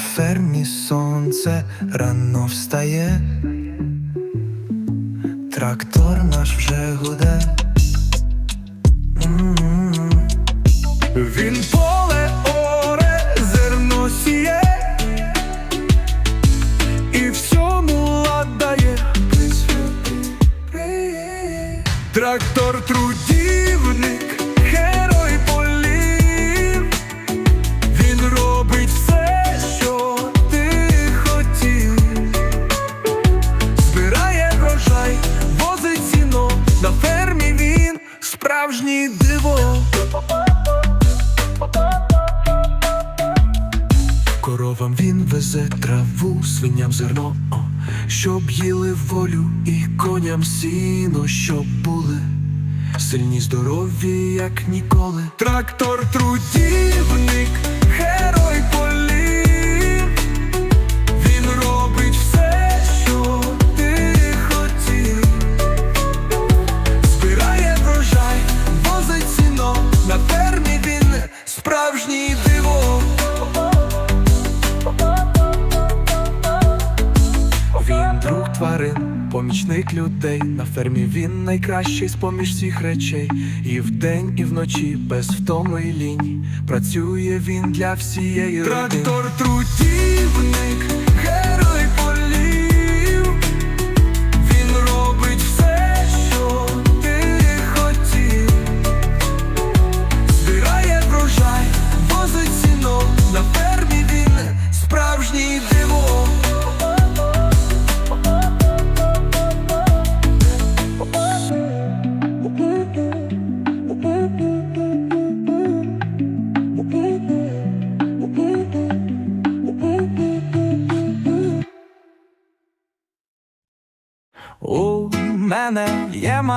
фермі сонце рано встає, трактор наш вже гуде. Він поле сильні, здорові, як ніколи. Трактор трудівник, він найкращий з поміж всіх речей. І вдень, і вночі без втоми й. Працює він для всієї родини. Трактор трудівник,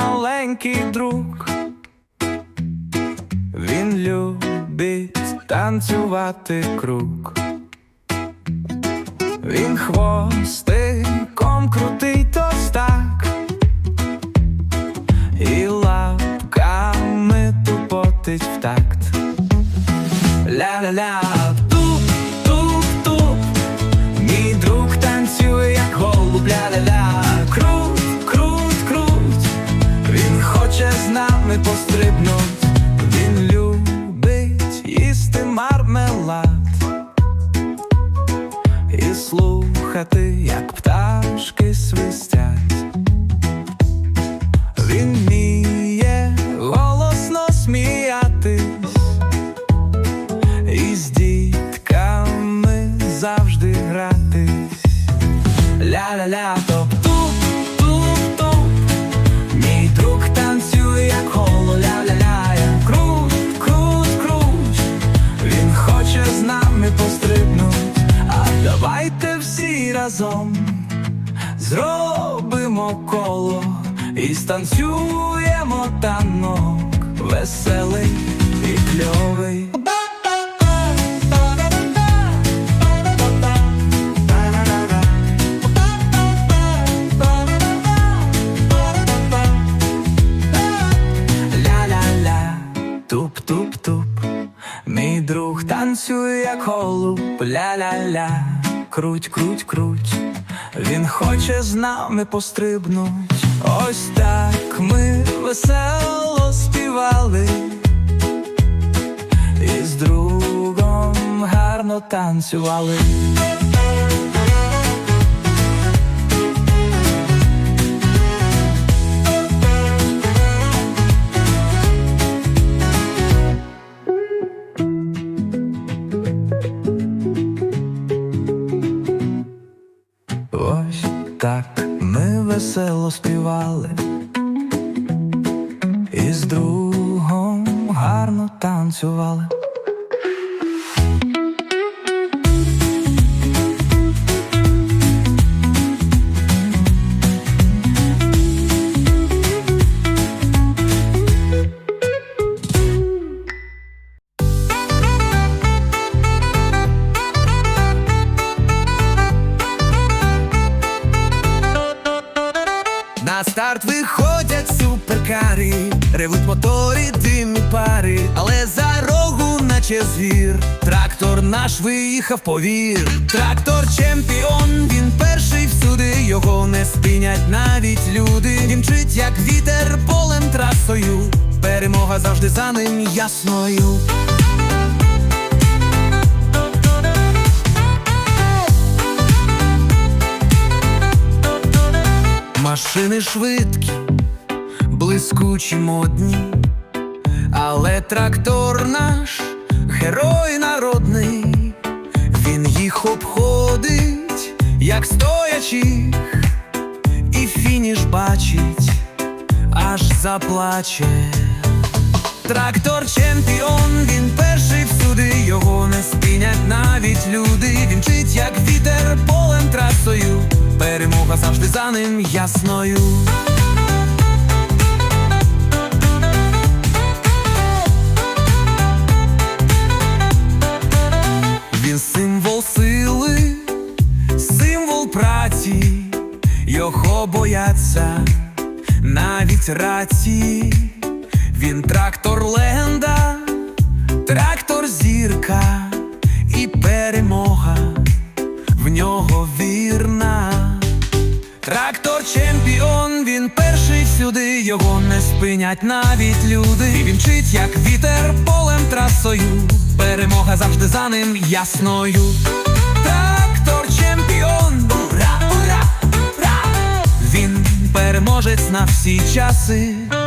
маленький друг, він любить танцювати круг. Він хвостиком крутий тостак нами з нами пострибнуть, а давайте всі разом зробимо коло і станцюємо танок. Веселий і кльовий. Ля-ля-ля. Круть, круть, круть. Він хоче з нами пострибнуть. Ось так ми весело співали. І з другом гарно танцювали весело співали, і з другом гарно танцювали. Ревуть мотори, димні пари, але за рогу, наче звір, трактор наш виїхав повір. Трактор чемпіон, він перший всюди, його не спинять навіть люди. Він мчить, як вітер полем трасою. Перемога завжди за ним ясною. Машини швидкі, блискучі модні, але трактор наш герой народний, він їх обходить, як стоячих, і фініш бачить, аж заплаче. Трактор чемпіон, він перший всюди, його не спинять навіть люди. Він мчить, як вітер полем трасою. Перемога завжди за ним ясною. Бояться навіть раці. Він трактор легенда, трактор зірка і перемога в нього вірна. Трактор чемпіон, він перший всюди, його не спинять навіть люди. І він мчить, як вітер полем трасою. Перемога завжди за ним ясною. Трактор чемпіон, переможець на всі часи.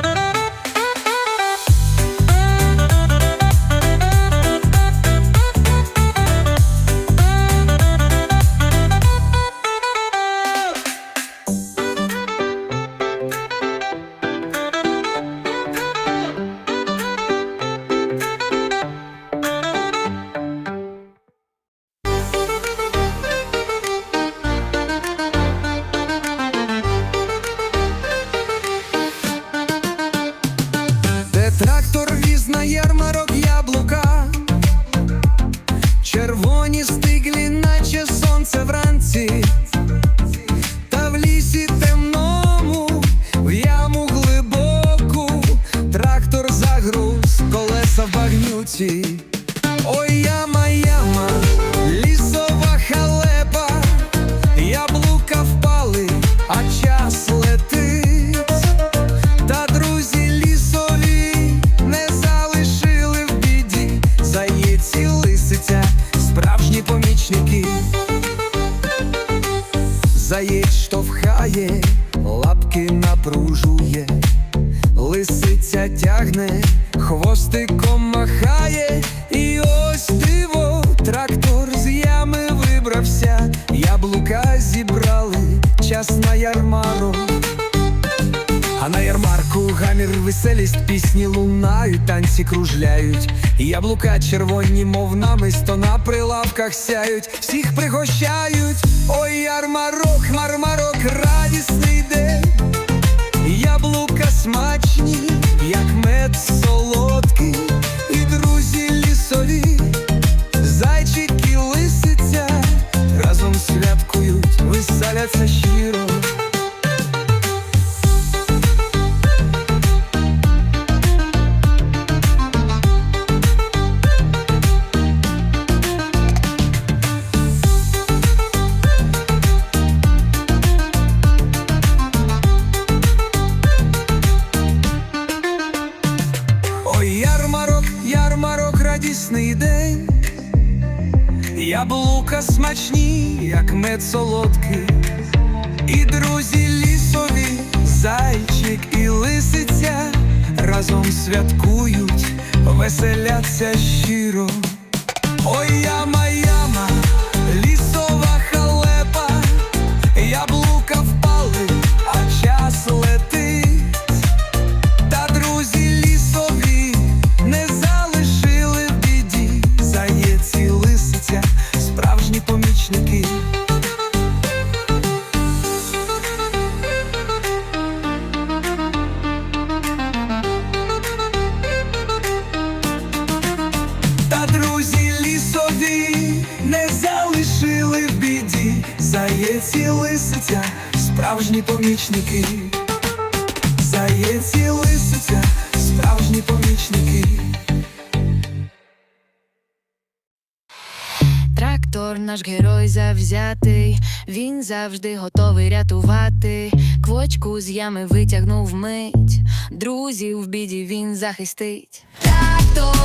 yeah. Пісні лунають, танці кружляють. Яблука червоні, мов намисто на прилавках сяють, всіх пригощають. Ой, ярмарок, мармарок, радісний день. Яблука смачні, як мед солодкий, Яблука смачні, як мед солодкий, і друзі лісові, зайчик і лисиця разом святкують, веселяться щиро. Ой, яма, справжні помічники. Заєць і лисиця, справжні помічники. Трактор наш герой завзятий, він завжди готовий рятувати. Квочку з ями витягнув мить, друзів в біді він захистить. Трактор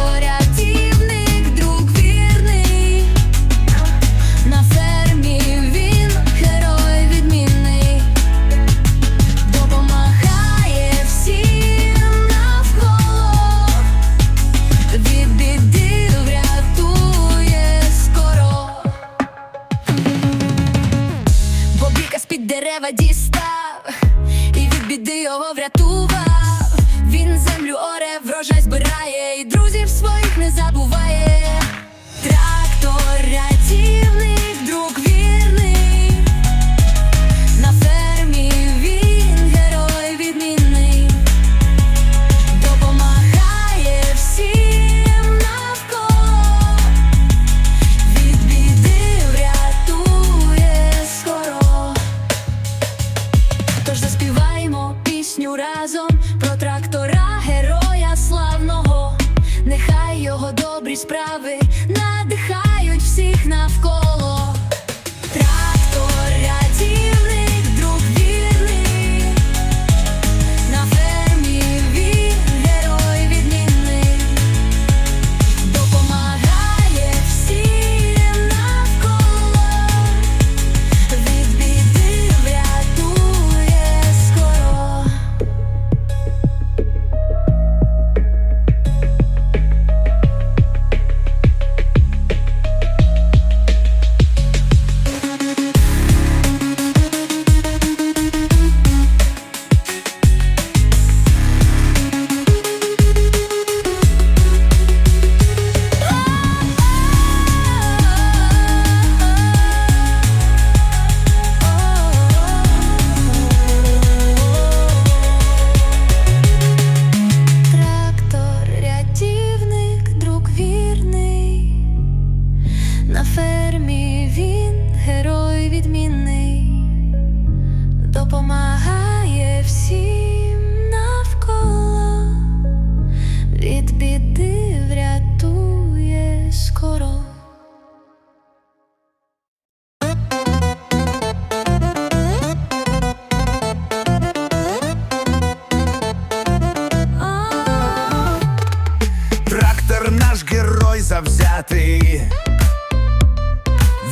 завзятий,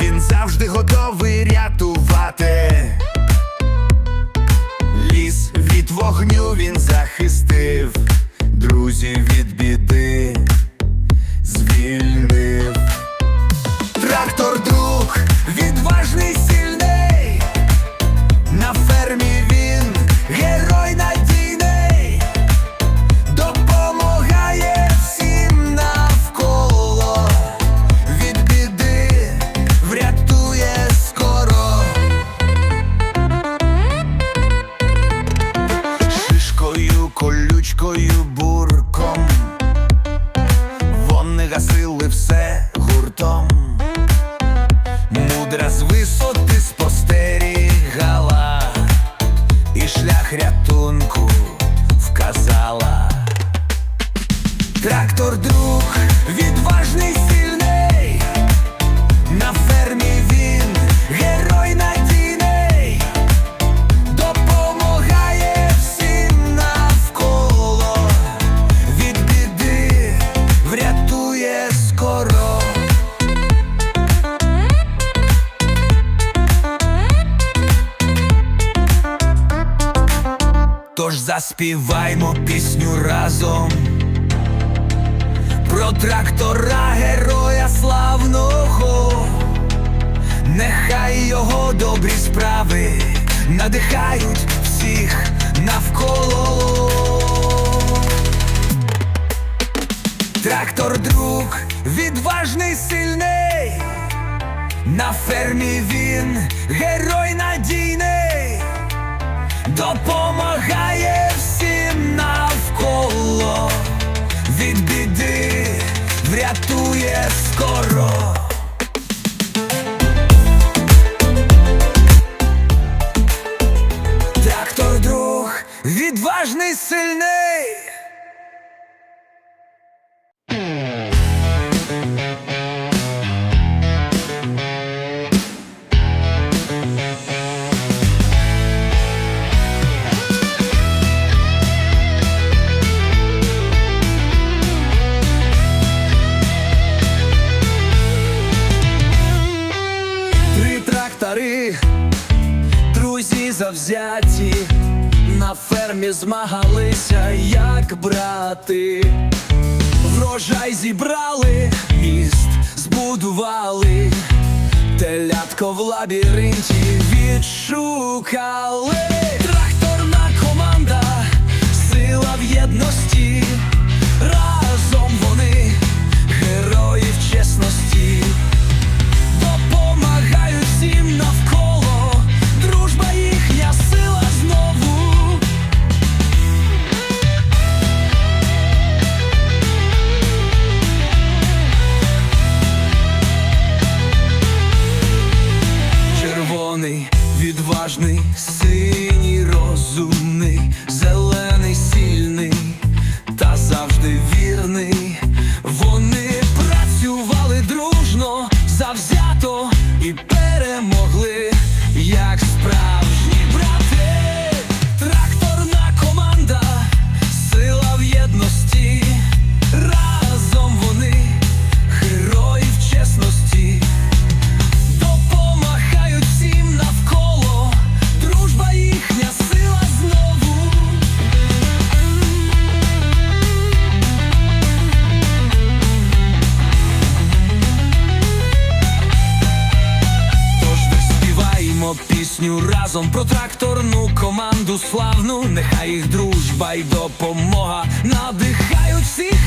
він завжди готовий рятувати. Ліс від вогню він захистив, друзів від біди заспіваймо пісню разом про трактора героя славного, нехай його добрі справи надихають всіх навколо. Трактор друг, відважний, сильний. На фермі він герой надійний допомагає всім навколо, від біди врятує скоро. Трактор друг, відважний, сильний. змагалися, як брати, врожай зібрали, міст збудували, телятко в лабіринті відшукали, тракторна команда, сила в єдності. славну, нехай їх дружба й допомога надихають всіх.